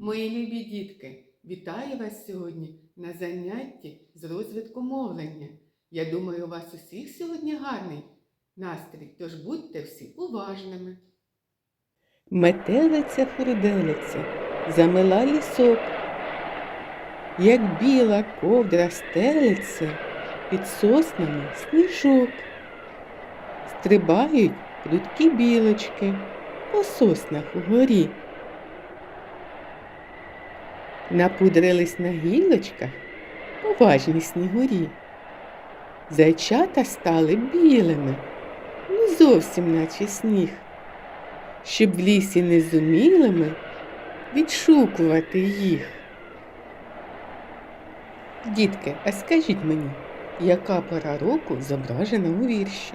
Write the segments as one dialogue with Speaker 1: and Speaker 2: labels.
Speaker 1: Мої любі дітки, вітаю вас сьогодні на занятті з розвитку мовлення. Я думаю, у вас усіх сьогодні гарний настрій, тож будьте всі уважними. Метелиця хурделиця, замила лісок, як біла ковдра стелиться, під соснами сніжок. Стрибають прудкі білочки по соснах угорі. Напудрились на гілочках поважні снігурі. Зайчата стали білими, ну зовсім наче сніг, щоб в лісі не зумілими відшукувати їх. Дітки, а скажіть мені, яка пора року зображена у вірші?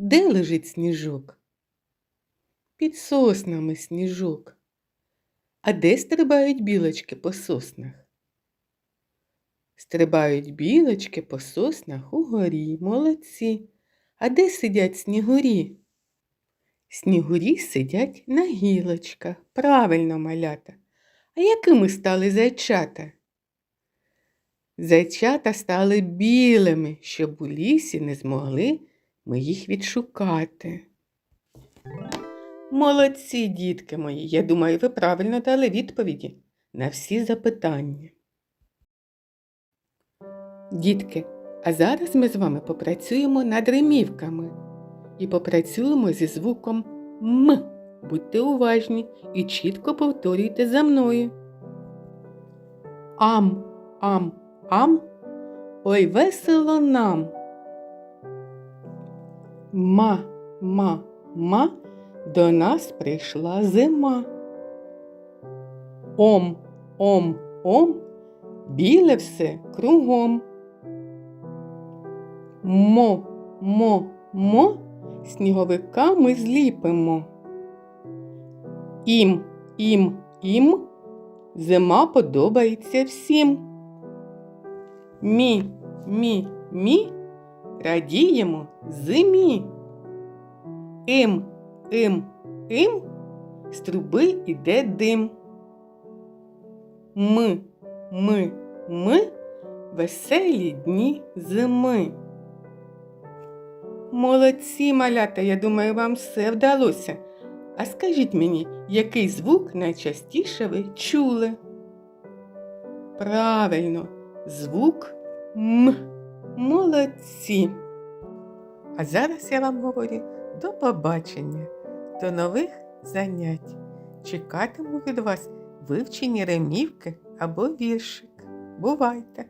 Speaker 1: Де лежить сніжок? Під соснами сніжок. А де стрибають білочки по соснах? Стрибають білочки по соснах угорі, молодці. А де сидять снігурі? Снігурі сидять на гілочках, правильно малята. А якими стали зайчата? Зайчата стали білими, щоб у лісі не змогли ми їх відшукати. Молодці, дітки мої. Я думаю, ви правильно дали відповіді на всі запитання. Дітки, а зараз ми з вами попрацюємо над римівками і попрацюємо зі звуком М. Будьте уважні і чітко повторюйте за мною. Ам, ам, ам. Ой, весело нам. Ма, ма, ма. До нас прийшла зима. Ом, ом, ом, біле все кругом. Мо, мо, мо, сніговика ми зліпимо. Ім, ім, ім, зима подобається всім. Мі, мі, мі, радіємо зимі. Ім, Ім, ім, з труби іде дим. Ми, ми, ми, веселі дні зими. Молодці, малята, я думаю, вам все вдалося. А скажіть мені, який звук найчастіше ви чули? Правильно, звук М. Молодці. А зараз я вам говорю до побачення, до нових занять. Чекатиму від вас вивчені ремівки або віршик. Бувайте!